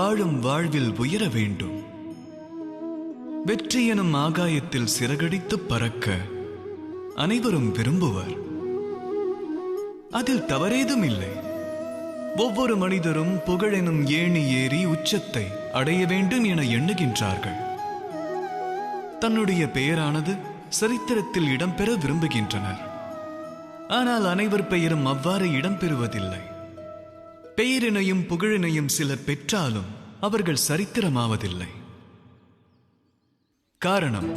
வாழும் வாழ்வில் உயர வேண்டும். வெற்றி எனும் ஆகாயத்தில் சிறகடித்து பறக்க அனைவரும் விரும்புவர். அதில் தவறேதும் இல்லை. ஒவ்வொரு மனிதரும் புகழெனும் ஏணி ஏறி உச்சத்தை அடைய வேண்டும் என எண்ணுகின்றார்கள். தன்னுடைய பெயரானது சரித்திரத்தில் இடம்பெற விரும்புகின்றனர். ஆனால் அனைவர் பெயரும் அவ்வாறு இடம்பெறுவதில்லை. பெயரினையும் புகழினையும் சிலர் பெற்றாலும் அவர்கள் சரித்திரமாவதில்லை. காரணம்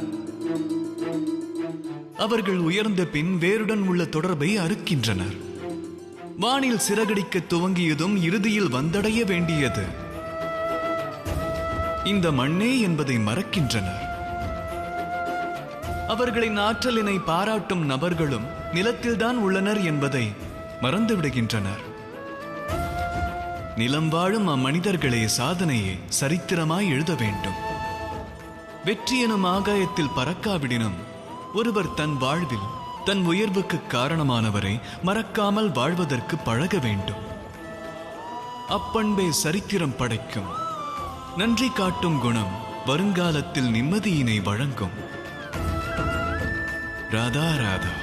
அவர்கள் உயர்ந்த பின் வேருடன் உள்ள தொடர்பை அறுக்கின்றனர். வானில் சிறகடிக்க துவங்கியதும் இறுதியில் வந்தடைய வேண்டியது. இந்த மண்ணே என்பதை மறக்கின்றனர். அவர்களின் ஆற்றலினை பாராட்டும் நபர்களும் நிலத்தில்தான் உள்ளனர் என்பதை மறந்துவிடுகின்றனர். நிலம் வாழும் அம்மனிதர்களே சாதனையை சரித்திரமாய் எழுத வேண்டும். வெற்றி எனும் ஆகாயத்தில் பறக்காவிடினும் ஒருவர் தன் வாழ்வில் தன் உயர்வுக்கு காரணமானவரை மறக்காமல் வாழ்வதற்கு பழக வேண்டும். அப்பண்பே சரித்திரம் படைக்கும் நன்றி காட்டும் குணம் வருங்காலத்தில் நிம்மதியினை வழங்கும். ராதா ராதா.